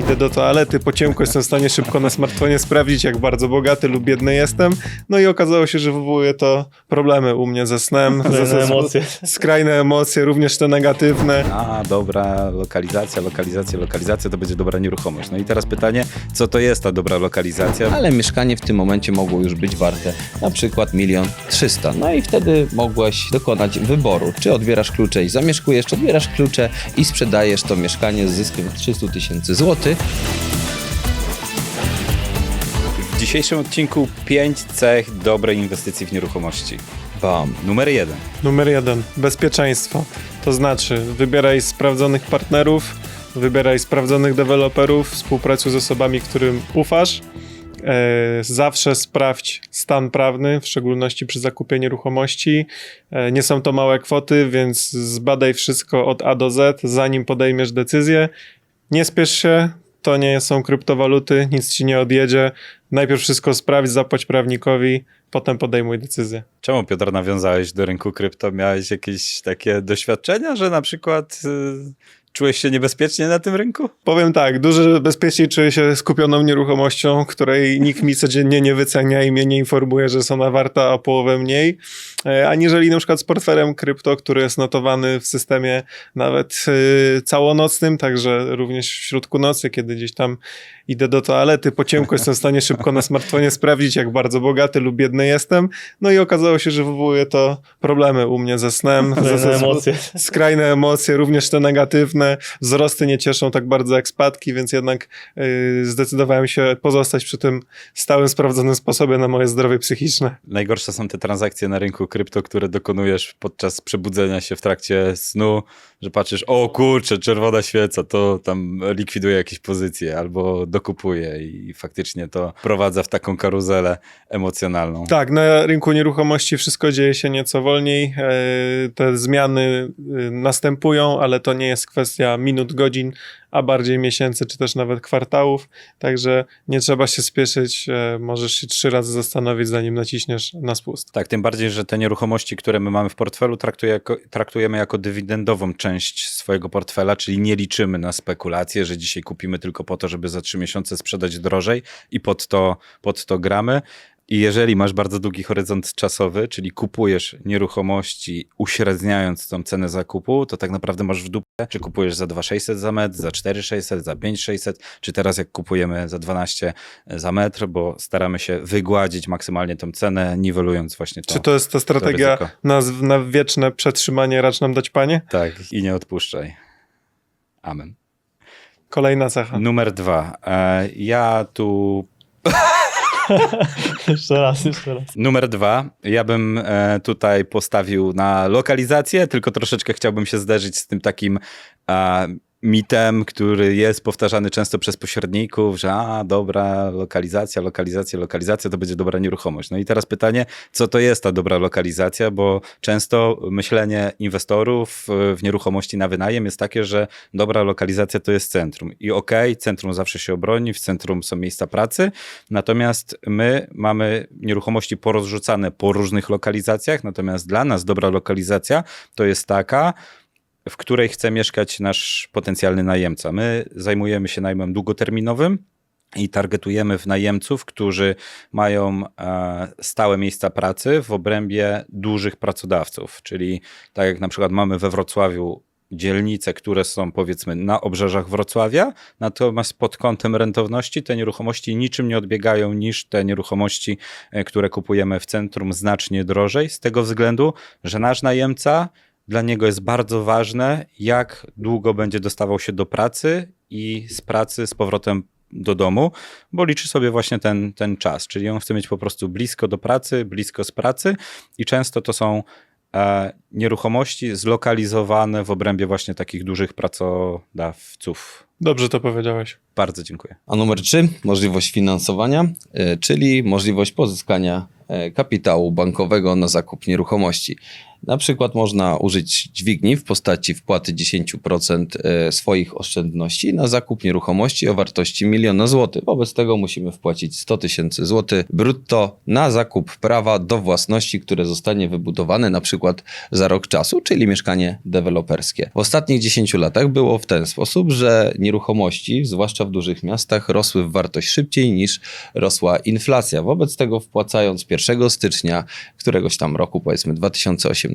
idę do toalety, po ciemku jestem w stanie szybko na smartfonie sprawdzić, jak bardzo bogaty lub biedny jestem. No i okazało się, że wywołuje to problemy u mnie ze snem. Skrajne ze, ze, emocje. Skrajne emocje, również te negatywne. A, dobra lokalizacja, lokalizacja, lokalizacja to będzie dobra nieruchomość. No i teraz pytanie, co to jest ta dobra lokalizacja? ale mieszkanie w tym momencie mogło już być warte na przykład milion trzysta. No i wtedy mogłeś dokonać wyboru, czy odbierasz klucze i zamieszkujesz, czy odbierasz klucze i sprzedajesz to mieszkanie z zyskiem 300 tysięcy złotych. W dzisiejszym odcinku 5 cech dobrej inwestycji w nieruchomości. Bam. Numer jeden. Numer jeden, bezpieczeństwo. To znaczy, wybieraj sprawdzonych partnerów, wybieraj sprawdzonych deweloperów, współpracuj z osobami, którym ufasz. E, zawsze sprawdź stan prawny, w szczególności przy zakupie nieruchomości. E, nie są to małe kwoty, więc zbadaj wszystko od A do Z, zanim podejmiesz decyzję. Nie spiesz się, to nie są kryptowaluty, nic ci nie odjedzie. Najpierw wszystko sprawdź, zapłać prawnikowi, potem podejmuj decyzję. Czemu Piotr nawiązałeś do rynku krypto? Miałeś jakieś takie doświadczenia, że na przykład y, czułeś się niebezpiecznie na tym rynku? Powiem tak, dużo bezpieczniej czuję się skupioną nieruchomością, której nikt mi codziennie nie wycenia i mnie nie informuje, że jest ona warta o połowę mniej, e, aniżeli na przykład z portfelem krypto, który jest notowany w systemie nawet y, całonocnym, także również w środku nocy, kiedy gdzieś tam idę do toalety, po ciemku jestem w stanie szybko na smartfonie sprawdzić, jak bardzo bogaty lub biedny jestem. No i okazało się, że wywołuje to problemy u mnie ze snem. Ze, ze, emocje. Skrajne emocje, również te negatywne. Wzrosty nie cieszą tak bardzo jak spadki, więc jednak y, zdecydowałem się pozostać przy tym stałym, sprawdzonym sposobie na moje zdrowie psychiczne. Najgorsze są te transakcje na rynku krypto, które dokonujesz podczas przebudzenia się w trakcie snu, że patrzysz, o kurczę, czerwona świeca, to tam likwiduje jakieś pozycje albo dokupuje i faktycznie to prowadza w taką karuzelę emocjonalną. Tak, na rynku nieruchomości wszystko dzieje się nieco wolniej. E, Te zmiany y, następują, ale to nie jest kwestia minut, godzin, a bardziej miesięcy, czy też nawet kwartałów. Także nie trzeba się spieszyć. e, Możesz się trzy razy zastanowić, zanim naciśniesz na spust. Tak, tym bardziej, że te nieruchomości, które my mamy w portfelu, traktuje jako, traktujemy jako dywidendową część swojego portfela, czyli nie liczymy na spekulacje, że dzisiaj kupimy tylko po to, żeby za trzy miesiące sprzedać drożej i pod to, pod to gramy. I jeżeli masz bardzo długi horyzont czasowy, czyli kupujesz nieruchomości uśredniając tą cenę zakupu, to tak naprawdę masz w dupie, czy kupujesz za 2600 za metr, za 4600, za 5600, czy teraz jak kupujemy za 12 za metr, bo staramy się wygładzić maksymalnie tą cenę, niwelując właśnie to. Czy to jest ta strategia na, na wieczne przetrzymanie, racz nam dać panie? Tak, i nie odpuszczaj. Amen. Kolejna cecha. Numer dwa. E, ja tu. Jeszcze raz, jeszcze raz. Numer dwa. Ja bym e, tutaj postawił na lokalizację, tylko troszeczkę chciałbym się zderzyć z tym takim e, mitem, który jest powtarzany często przez pośredników, że a, dobra lokalizacja, lokalizacja, lokalizacja to będzie dobra nieruchomość. No i teraz pytanie, co to jest ta dobra lokalizacja, bo często myślenie inwestorów e, w nieruchomości na wynajem jest takie, że dobra lokalizacja to jest centrum. I okej, centrum zawsze się obroni, w centrum są miejsca pracy, natomiast my mamy nieruchomości porozrzucane po różnych lokalizacjach, natomiast dla nas dobra lokalizacja to jest taka, w której chce mieszkać nasz potencjalny najemca. My zajmujemy się najmem długoterminowym i targetujemy w najemców, którzy mają e, stałe miejsca pracy w obrębie dużych pracodawców, czyli tak jak na przykład mamy we Wrocławiu dzielnice, które są powiedzmy na obrzeżach Wrocławia, natomiast pod kątem rentowności te nieruchomości niczym nie odbiegają niż te nieruchomości, e, które kupujemy w centrum znacznie drożej, z tego względu, że nasz najemca dla niego jest bardzo ważne, jak długo będzie dostawał się do pracy i z pracy z powrotem do domu, bo liczy sobie właśnie ten, ten czas. Czyli on chce mieć po prostu blisko do pracy, blisko z pracy i często to są e, nieruchomości zlokalizowane w obrębie właśnie takich dużych pracodawców. Dobrze to powiedziałeś. Bardzo dziękuję. A numer trzy, możliwość finansowania, e, czyli możliwość pozyskania e, kapitału bankowego na zakup nieruchomości. Na przykład można użyć dźwigni w postaci wpłaty 10% e, swoich oszczędności na zakup nieruchomości o wartości miliona złotych. Wobec tego musimy wpłacić 100 tysięcy złotych brutto na zakup prawa do własności, które zostanie wybudowane na przykład za rok czasu, czyli mieszkanie deweloperskie. W ostatnich 10 latach było w ten sposób, że nieruchomości, zwłaszcza w dużych miastach, rosły w wartość szybciej niż rosła inflacja. Wobec tego wpłacając 1 stycznia któregoś tam roku, powiedzmy 2018,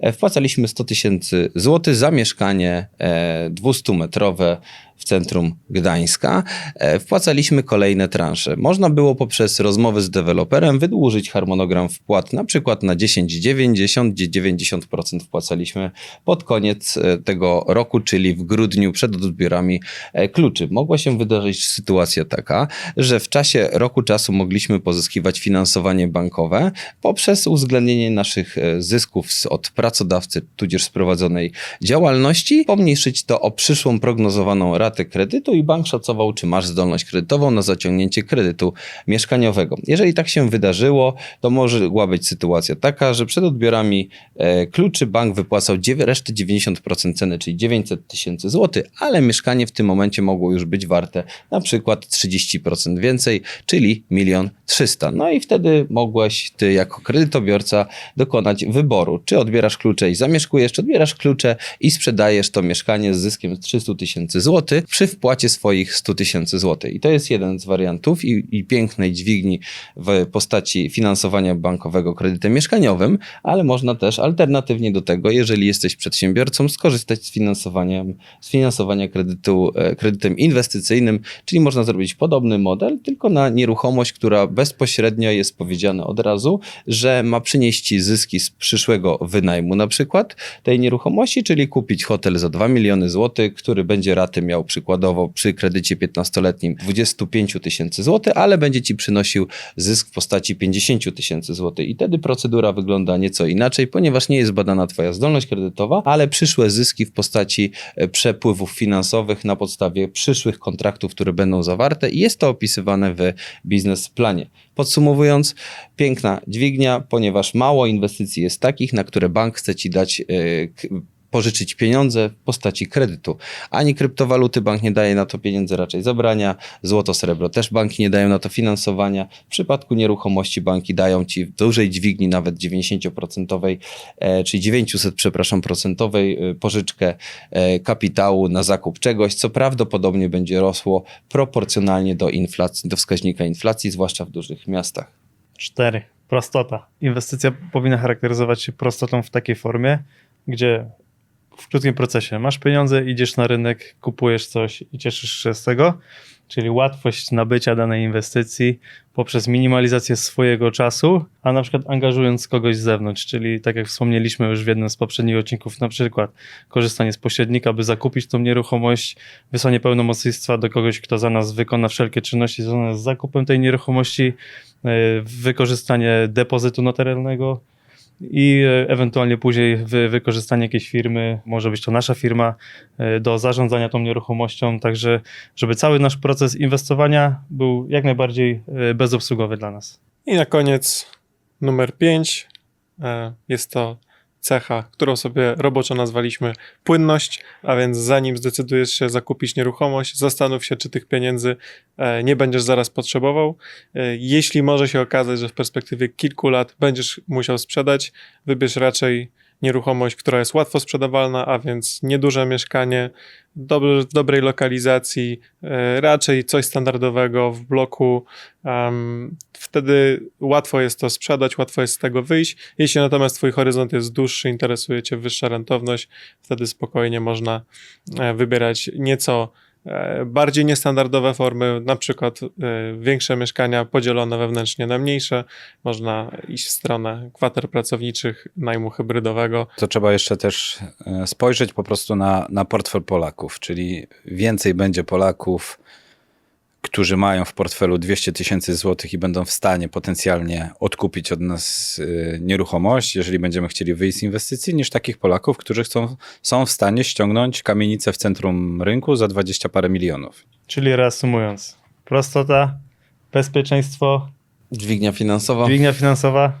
e, wpłacaliśmy 100 tysięcy złotych za mieszkanie e, 200-metrowe w centrum Gdańska. E, Wpłacaliśmy kolejne transze. Można było poprzez rozmowy z deweloperem wydłużyć harmonogram wpłat, na przykład na 10-90, gdzie 90% wpłacaliśmy pod koniec e, tego roku, czyli w grudniu przed odbiorami e, kluczy. Mogła się wydarzyć sytuacja taka, że w czasie roku czasu mogliśmy pozyskiwać finansowanie bankowe poprzez uwzględnienie naszych zysków od pracodawcy, tudzież z prowadzonej działalności, pomniejszyć to o przyszłą prognozowaną ratę kredytu i bank szacował, czy masz zdolność kredytową na zaciągnięcie kredytu mieszkaniowego. Jeżeli tak się wydarzyło, to mogła być sytuacja taka, że przed odbiorami e, kluczy bank wypłacał resztę 90% ceny, czyli 900 tysięcy złotych, ale mieszkanie w tym momencie mogło już być warte na przykład 30% więcej, czyli milion 300. No i wtedy mogłeś ty jako kredytobiorca dokonać wyboru, czy odbierasz klucze i zamieszkujesz, czy odbierasz klucze i sprzedajesz to mieszkanie z zyskiem 300 tysięcy złotych przy wpłacie swoich 100 tysięcy złotych. I to jest jeden z wariantów i, i pięknej dźwigni w postaci finansowania bankowego kredytem mieszkaniowym, ale można też alternatywnie do tego, jeżeli jesteś przedsiębiorcą, skorzystać z finansowaniem, z finansowania kredytu, e, kredytem inwestycyjnym, czyli można zrobić podobny model, tylko na nieruchomość, która bezpośrednio jest powiedziane od razu, że ma przynieść ci zyski z przyszłego wynajmu na przykład tej nieruchomości, czyli kupić hotel za 2 miliony złotych, który będzie raty miał przykładowo przy kredycie 15-letnim 25 tysięcy złotych, ale będzie ci przynosił zysk w postaci 50 tysięcy złotych. I wtedy procedura wygląda nieco inaczej, ponieważ nie jest badana twoja zdolność kredytowa, ale przyszłe zyski w postaci e, przepływów finansowych na podstawie przyszłych kontraktów, które będą zawarte i jest to opisywane w biznesplanie. Podsumowując, piękna dźwignia, ponieważ mało inwestycji jest takich, na które bank chce ci dać k- pożyczyć pieniądze w postaci kredytu. Ani kryptowaluty bank nie daje na to pieniędzy, raczej zabrania. Złoto, srebro też banki nie dają na to finansowania. W przypadku nieruchomości banki dają ci w dużej dźwigni, nawet 90%, e, czyli 900, przepraszam, procentowej e, pożyczkę e, kapitału na zakup czegoś, co prawdopodobnie będzie rosło proporcjonalnie do inflacji, do wskaźnika inflacji, zwłaszcza w dużych miastach. 4. Prostota. Inwestycja powinna charakteryzować się prostotą w takiej formie, gdzie w krótkim procesie. Masz pieniądze, idziesz na rynek, kupujesz coś i cieszysz się z tego, czyli łatwość nabycia danej inwestycji poprzez minimalizację swojego czasu, a na przykład angażując kogoś z zewnątrz, czyli tak jak wspomnieliśmy już w jednym z poprzednich odcinków, na przykład korzystanie z pośrednika, by zakupić tą nieruchomość, wysłanie pełnomocnictwa do kogoś, kto za nas wykona wszelkie czynności związane z zakupem tej nieruchomości, e, wykorzystanie depozytu notarialnego i e, ewentualnie później wy, wykorzystanie jakiejś firmy, może być to nasza firma, e, do zarządzania tą nieruchomością, także żeby cały nasz proces inwestowania był jak najbardziej e, bezobsługowy dla nas. I na koniec numer 5. Jest to cecha, którą sobie roboczo nazwaliśmy płynność, a więc zanim zdecydujesz się zakupić nieruchomość, zastanów się, czy tych pieniędzy e, nie będziesz zaraz potrzebował. E, Jeśli może się okazać, że w perspektywie kilku lat będziesz musiał sprzedać, wybierz raczej nieruchomość, która jest łatwo sprzedawalna, a więc nieduże mieszkanie, dobre, w dobrej lokalizacji, e, raczej coś standardowego w bloku. em, wtedy łatwo jest to sprzedać, łatwo jest z tego wyjść. Jeśli natomiast Twój horyzont jest dłuższy, interesuje Cię wyższa rentowność, wtedy spokojnie można e, wybierać nieco bardziej niestandardowe formy, na przykład e, większe mieszkania podzielone wewnętrznie na mniejsze. Można iść w stronę kwater pracowniczych, najmu hybrydowego. To trzeba jeszcze też e, spojrzeć po prostu na, na portfel Polaków, czyli więcej będzie Polaków, którzy mają w portfelu 200 tysięcy złotych i będą w stanie potencjalnie odkupić od nas e, nieruchomość, jeżeli będziemy chcieli wyjść z inwestycji, niż takich Polaków, którzy chcą, są w stanie ściągnąć kamienicę w centrum rynku za 20 parę milionów. Czyli reasumując, prostota, bezpieczeństwo, Dźwignia finansowa. dźwignia finansowa,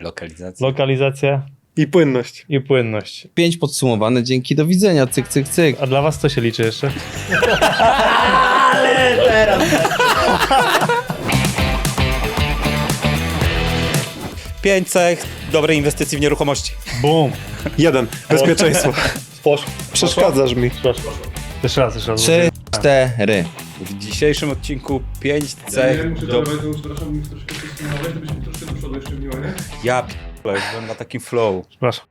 Lokalizacja. lokalizacja I płynność. i płynność. Pięć podsumowane, dzięki, do widzenia, cyk, cyk, cyk. A dla was co się liczy jeszcze? Pięć cech dobrej inwestycji w nieruchomości. Boom. Jeden. Bezpieczeństwo. Poszło. Przeszkadzasz mi. Poszło. Jeszcze raz, jeszcze raz. Trzy, cztery. W dzisiejszym odcinku 5C muszę do... dawać, to przepraszam, troszkę troszkę do przodu jeszcze wniło, nie? Ja p***le, byłem na takim flow. Przepraszam.